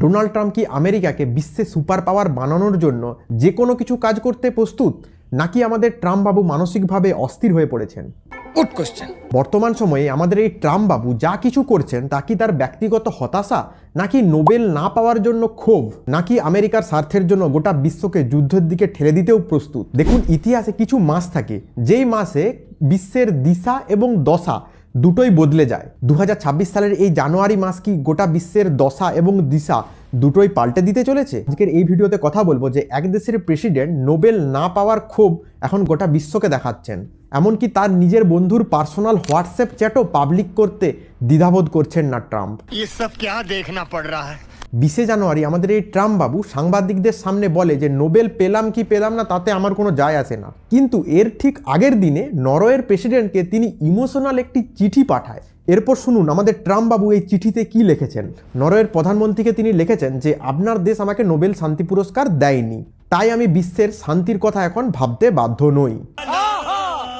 Donald Trump কি আমেরিকাকে বিশ্বে সুপার পাওয়ার বানানোর জন্য যে কোনো কিছু কাজ করতে প্রস্তুত নাকি আমাদের ট্রাম্প বাবু মানসিকভাবে অস্থির হয়ে পড়েছেন? গুড কোশ্চেন বর্তমান সময়ে আমাদের এই ট্রাম্প বাবু যা কিছু করছেন তা কি তার ব্যক্তিগত হতাশা নাকি নোবেল না পাওয়ার জন্য ক্ষোভ নাকি আমেরিকার স্বার্থের জন্য গোটা বিশ্বকে যুদ্ধের দিকে ঠেলে দিতেও প্রস্তুত? দেখুন ইতিহাসে কিছু মাস থাকে যেই মাসে বিশ্বের দিশা এবং দশা দুটোই বদলে যায়। দু হাজার ছাব্বিশ সালের এই জানুয়ারি মাস কি গোটা বিশ্বের দশা এবং দিশা দুটোই পাল্টে দিতে চলেছে? আজকের এই ভিডিওতে কথা বলব যে এক দেশের প্রেসিডেন্ট নোবেল না পাওয়ার ক্ষোভ এখন গোটা বিশ্বকে দেখাচ্ছেন। এমনকি তার নিজের বন্ধুর পার্সোনাল হোয়াটসঅ্যাপ চ্যাটও পাবলিক করতে দ্বিধাবোধ করছেন না ট্রাম্প। বিশে জানুয়ারি আমাদের এই ট্রাম্প বাবু সাংবাদিকদের সামনে বলে যে, নোবেল পেলাম কি পেলাম না, তাতে আমার কোনো যায় আসে না। কিন্তু এর ঠিক আগের দিনে নরওয়ের প্রেসিডেন্টকে তিনি ইমোশনাল একটি চিঠি পাঠায়। এরপর শুনুন, আমাদের ট্রাম্প বাবু এই চিঠিতে কি লিখেছেন? নরওয়ের প্রধানমন্ত্রীকে তিনি লিখেছেন যে, আপনার দেশ আমাকে নোবেল শান্তি পুরস্কার দেয়নি। তাই আমি বিশ্বের শান্তির কথা এখন ভাবতে বাধ্য নই।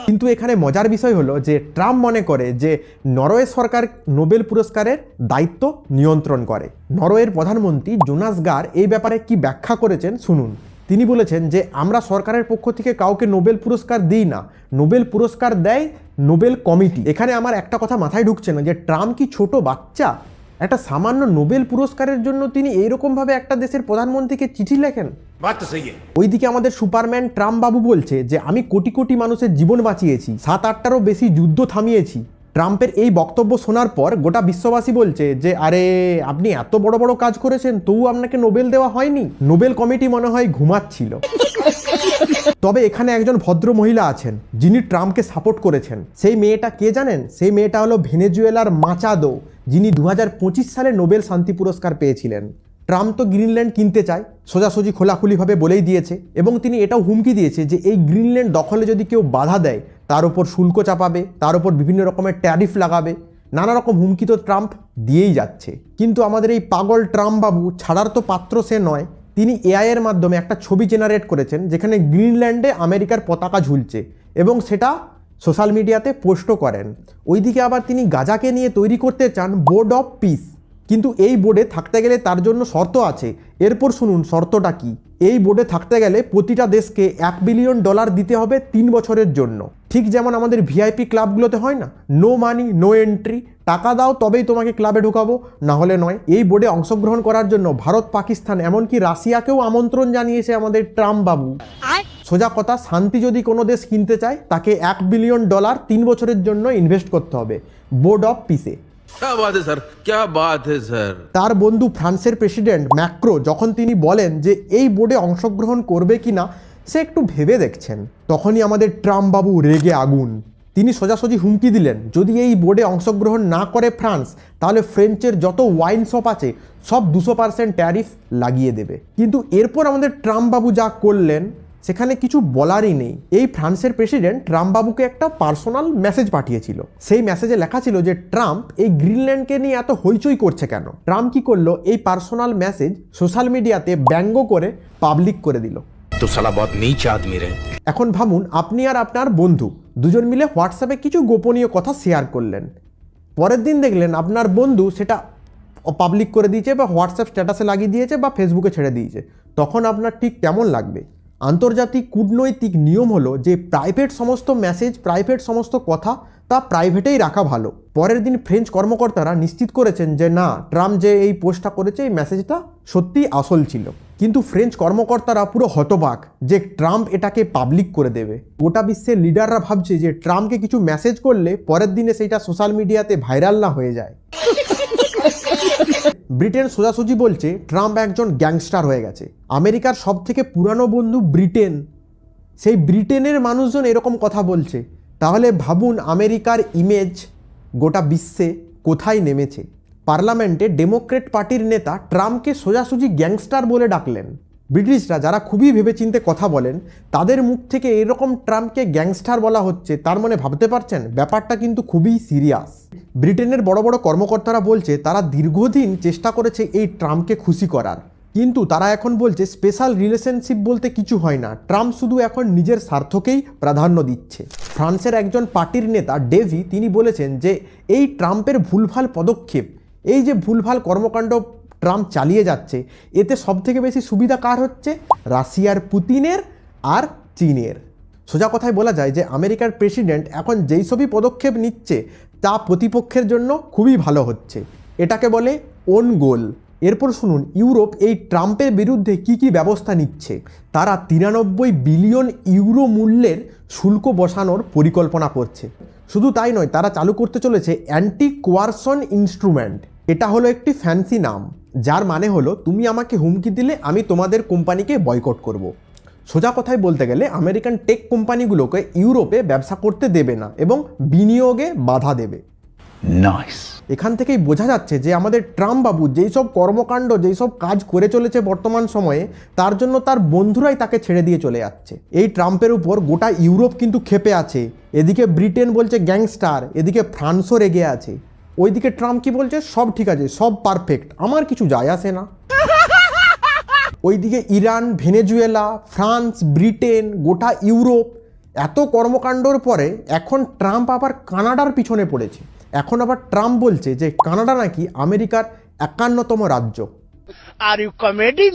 কিন্তু এখানে মজার বিষয় হলো যে ট্রাম্প মনে করে যে নরওয়ে সরকার নোবেল পুরস্কারের দায়িত্ব নিয়ন্ত্রণ করে। নরওয়ের প্রধানমন্ত্রী জোনাস গার এই ব্যাপারে কি ব্যাখ্যা করেছেন শুনুন। তিনি বলেছেন যে, আমরা সরকারের পক্ষ থেকে কাউকে নোবেল পুরস্কার দিই না। নোবেল পুরস্কার দেয় নোবেল কমিটি। এখানে আমার একটা কথা মাথায় ঢুকছে না যে, ট্রাম্প কি ছোট বাচ্চা? একটা সামান্য নোবেল পুরস্কারের জন্য তিনি এইরকমভাবে একটা দেশের প্রধানমন্ত্রীকে চিঠি লেখেন? ওইদিকে আমাদের সুপারম্যান ট্রাম্প বাবু বলছে যে, আমি কোটি কোটি মানুষের জীবন বাঁচিয়েছি, সাত আটটারও বেশি যুদ্ধ থামিয়েছি। ট্রাম্পের এই বক্তব্য শোনার পর গোটা বিশ্ববাসী বলছে যে, আরে, আপনি এত বড় বড় কাজ করেছেন, তবু আপনাকে নোবেল দেওয়া হয়নি। নোবেল কমিটি মনে হয় ঘুমাচ্ছিল। তবে এখানে একজন ভদ্র মহিলা আছেন, যিনি ট্রাম্পকে সাপোর্ট করেছেন। সেই মেয়েটা কে জানেন? সেই মেয়েটা হলো ভেনেজুয়েলার মাচাদো, যিনি দু হাজার পঁচিশ সালে নোবেল শান্তি পুরস্কার পেয়েছিলেন। ট্রাম্প তো গ্রিনল্যান্ড কিনতে চায়, সোজাসুজি খোলাখুলিভাবে বলেই দিয়েছে এবং তিনি এটাও হুমকি দিয়েছে যে এই গ্রিনল্যান্ড দখলে যদি কেউ বাধা দেয়, তার উপর শুল্ক চাপাবে, তার উপর বিভিন্ন রকমের ট্যারিফ লাগাবে, নানা রকম হুমকি তো ট্রাম্প দিয়েই যাচ্ছে। কিন্তু আমাদের এই পাগল ট্রাম্প বাবু ছাড়ার তো পাত্র সে নয়, তিনি এআইয়ের মাধ্যমে একটা ছবি জেনারেট করেছেন, যেখানে গ্রিনল্যান্ডে আমেরিকার পতাকা ঝুলছে এবং সেটা সোশ্যাল মিডিয়াতে পোস্টও করেন। ওইদিকে আবার তিনি গাজাকে নিয়ে তৈরি করতে চান বোর্ড অফ পিস কিন্তু এই বোর্ডে থাকতে গেলে তার জন্য শর্ত আছে। এরপর শুনুন শর্তটা কি? এই বোর্ডে থাকতে গেলে প্রতিটা দেশকে এক বিলিয়ন ডলার দিতে হবে তিন বছরের জন্য। ঠিক যেমন আমাদের ভিআইপি ক্লাবগুলোতে হয় না? No money no entry. টাকা দাও তবেই তোমাকে ক্লাবে ঢুকাবো। না হলে নয় এই বোর্ডে অংশগ্রহণ করার জন্য ভারত পাকিস্তান এমনকি রাশিয়াকেও আমন্ত্রণ জানিয়েছে আমাদের ট্রাম্প বাবু। সোজা কথা শান্তি যদি কোনো দেশ কিনতে চায় তাকে এক বিলিয়ন ডলার তিন বছরের জন্য ইনভেস্ট করতে হবে। বোর্ড অফ পিসে তার বন্ধু ফ্রান্সের প্রেসিডেন্ট ম্যাক্রো যখন তিনি বলেন যে এই বোর্ডে অংশগ্রহণ করবে কি না সে একটু ভেবে দেখছেন। তখনই আমাদের ট্রাম্প বাবু রেগে আগুন। তিনি সোজাসুজি হুমকি দিলেন, যদি এই বোর্ডে অংশগ্রহণ না করে ফ্রান্স, তাহলে ফ্রেঞ্চের যত ওয়াইন শপ আছে, সব দুশো পার্সেন্ট ট্যারিফ লাগিয়ে দেবে। কিন্তু এরপর আমাদের ট্রাম্প বাবু যা করলেন সেখানে কিছু বলারই নেই। এই ফ্রান্সের প্রেসিডেন্ট ট্রাম্পবাবুকে একটা পার্সোনাল মেসেজ পাঠিয়েছিল। সেই মেসেজে লেখা ছিল যে ট্রাম্প এই গ্রিনল্যান্ডকে নিয়ে এত হইচই করছে কেন? ট্রাম্প কি করল? এই পার্সোনাল মেসেজ সোশ্যাল মিডিয়াতে ব্যঙ্গ করে পাবলিক করে দিল। তো সালা বদ নিচ এখন ভাবুন আপনি আর আপনার বন্ধু দুজন মিলে হোয়াটসঅ্যাপে কিছু গোপনীয় কথা শেয়ার করলেন। পরের দিন দেখলেন আপনার বন্ধু সেটা পাবলিক করে দিয়েছে বা হোয়াটসঅ্যাপ স্ট্যাটাসে লাগিয়ে দিয়েছে বা ফেসবুকে ছেড়ে দিয়েছে। তখন আপনার ঠিক কেমন লাগবে। আন্তর্জাতিক কূটনৈতিক নিয়ম হলো যে প্রাইভেট সমস্ত মেসেজ প্রাইভেট সমস্ত কথা, তা প্রাইভেটেই রাখা ভালো। পরের দিন ফ্রেঞ্চ কর্মকর্তারা নিশ্চিত করেছেন যে না ট্রাম্প যে এই পোস্টটা করেছে, এই মেসেজটা সত্যিই আসল ছিল। কিন্তু ফ্রেঞ্চ কর্মকর্তারা পুরো হতবাক যে ট্রাম্প এটাকে পাবলিক করে দেবে। গোটা বিশ্বের লিডাররা ভাবছে যে ট্রাম্পকে কিছু মেসেজ করলে পরের দিনে সেইটা সোশ্যাল মিডিয়াতে ভাইরাল না হয়ে যায়। ব্রিটেন সোজাসুজি বলছে, ট্রাম্প একজন গ্যাংস্টার হয়ে গেছে। আমেরিকার সব থেকে পুরানো বন্ধু ব্রিটেন। সেই ব্রিটেনের মানুষজন এরকম কথা বলছে। তাহলে ভাবুন, আমেরিকার ইমেজ গোটা বিশ্বে কোথায় নেমেছে? পার্লামেন্টে ডেমোক্রেট পার্টির নেতা ট্রাম্পকে সোজাসুজি গ্যাংস্টার বলে ডাকলেন। ব্রিটিশরা যারা খুবই ভেবেচিন্তে কথা বলেন, তাদের মুখ থেকে এরকম ট্রাম্পকে গ্যাংস্টার বলা হচ্ছে, তার মানে ভাবতে পারছেন? ব্যাপারটা কিন্তু খুবই সিরিয়াস। ব্রিটেনের বড় বড় কর্মকর্তারা বলছে, তারা দীর্ঘদিন চেষ্টা করেছে এই ট্রাম্পকে খুশি করার। কিন্তু তারা এখন বলছে, স্পেশাল রিলেশনশিপ বলতে কিছু হয় না। ট্রাম্প শুধু এখন নিজের স্বার্থকেই প্রাধান্য দিচ্ছে। ফ্রান্সের একজন পার্টির নেতা, ডেভি, তিনি বলেছেন যে, এই ট্রাম্পের ভুলভাল পদক্ষেপ, এই যে ভুলভাল কর্মকাণ্ড ট্রাম্প চালিয়ে যাচ্ছে, এতে সবথেকে বেশি সুবিধা কার হচ্ছে? রাশিয়ার পুতিনের আর চীনের। সোজা কথায় বলা যায় যে আমেরিকার প্রেসিডেন্ট এখন যেই সবই পদক্ষেপ নিচ্ছে তা প্রতিপক্ষের জন্য খুবই ভালো হচ্ছে। এটাকে বলে ওন গোল। এরপর শুনুন, ইউরোপ এই ট্রাম্পের বিরুদ্ধে কি কি ব্যবস্থা নিচ্ছে? তারা তিরানব্বই বিলিয়ন ইউরো মূল্যের শুল্ক বসানোর পরিকল্পনা করছে। শুধু তাই নয়, তারা চালু করতে চলেছে অ্যান্টি কোয়ারসন ইনস্ট্রুমেন্ট। এটা হলো একটি ফ্যান্সি নাম, যার মানে হলো, তুমি আমাকে হুমকি দিলে আমি তোমাদের কোম্পানিকে বয়কট করব। সোজা কথাই বলতে গেলে আমেরিকান টেক কোম্পানিগুলোকে ইউরোপে ব্যবসা করতে দেবে না এবং বিনিয়োগে বাধা দেবে। এখান থেকেই বোঝা যাচ্ছে যে আমাদের ট্রাম্প বাবু যেই সব কর্মকাণ্ড যেই সব কাজ করে চলেছে বর্তমান সময়ে তার জন্য তার বন্ধুরাই তাকে ছেড়ে দিয়ে চলে যাচ্ছে। এই ট্রাম্পের উপর গোটা ইউরোপ কিন্তু খেপে আছে। এদিকে ব্রিটেন বলছে গ্যাংস্টার এদিকে ফ্রান্সও রেগে আছে। ওইদিকে ট্রাম্প কি বলছে? সব ঠিক আছে সব পারফেক্ট আমার কিছু যায় আসে না। ওইদিকে ইরান ভেনেজুয়েলা ফ্রান্স ব্রিটেন গোটা ইউরোপ। এত কর্মকাণ্ডর পরে এখন ট্রাম্প আবার কানাডার পিছনে পড়েছে। এখন আবার ট্রাম্প বলছে যে কানাডা নাকি আমেরিকার একান্নতম রাজ্য। আর ইউ কমেডি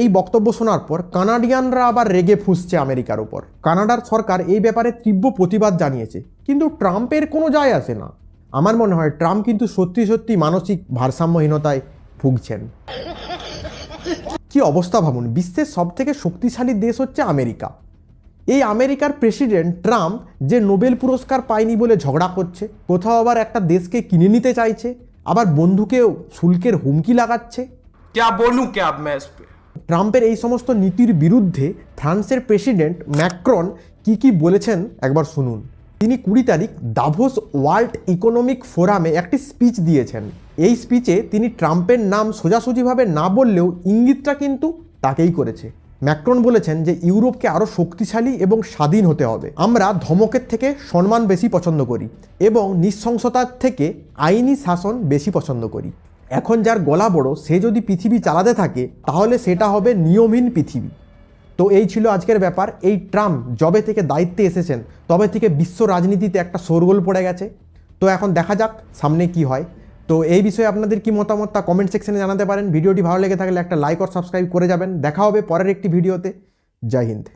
এই বক্তব্য শোনার পর কানাডিয়ানরা আবার রেগে ফুসছে আমেরিকার উপর। কানাডার সরকার এই ব্যাপারে তীব্র প্রতিবাদ জানিয়েছে কিন্তু ট্রাম্পের কোনো যায় আসে না। আমার মনে হয় ট্রাম্প কিন্তু সত্যি সত্যি মানসিক ভারসাম্যহীনতায় ভুগছেন। কি অবস্থা ভাবুন? বিশ্বের সবথেকে শক্তিশালী দেশ হচ্ছে আমেরিকা। এই আমেরিকার প্রেসিডেন্ট ট্রাম্প যে নোবেল পুরস্কার পায়নি বলে ঝগড়া করছে কোথাও আবার একটা দেশকে কিনে নিতে চাইছে আবার বন্ধুকেও শুল্কের হুমকি লাগাচ্ছে? ট্রাম্পের এই সমস্ত নীতির বিরুদ্ধে ফ্রান্সের প্রেসিডেন্ট ম্যাক্রন কি কি বলেছেন একবার শুনুন। তিনি কুড়ি তারিখ দাভোস ওয়ার্ল্ড ইকোনমিক ফোরামে একটি স্পিচ দিয়েছেন। এই স্পিচে তিনি ট্রাম্পের নাম সোজাসুজিভাবে না বললেও ইঙ্গিতটা কিন্তু তাকেই করেছে। ম্যাক্রন বলেছেন যে ইউরোপকে আরও শক্তিশালী এবং স্বাধীন হতে হবে। আমরা ধমকের থেকে সম্মান বেশি পছন্দ করি এবং নিঃশংসতার থেকে আইনি শাসন বেশি পছন্দ করি। এখন যার গলা বড়, সে যদি পৃথিবী চালাতে থাকে, তাহলে সেটা হবে নিয়মহীন পৃথিবী। তো এই ছিল আজকের ব্যাপার। এই ট্রাম্প জবে থেকে দায়িত্বে এসেছেন, তবে থেকে বিশ্ব রাজনীতিতে একটা শোরগোল পড়ে গেছে। তো এখন দেখা যাক সামনে কি হয়। তো এই বিষয়ে আপনাদের কি মতামত তা কমেন্ট সেকশনে জানাতে পারেন। ভিডিওটি ভালো লেগে থাকলে একটা লাইক আর সাবস্ক্রাইব করে যাবেন। দেখা হবে পরের একটি ভিডিওতে। জয় হিন্দ।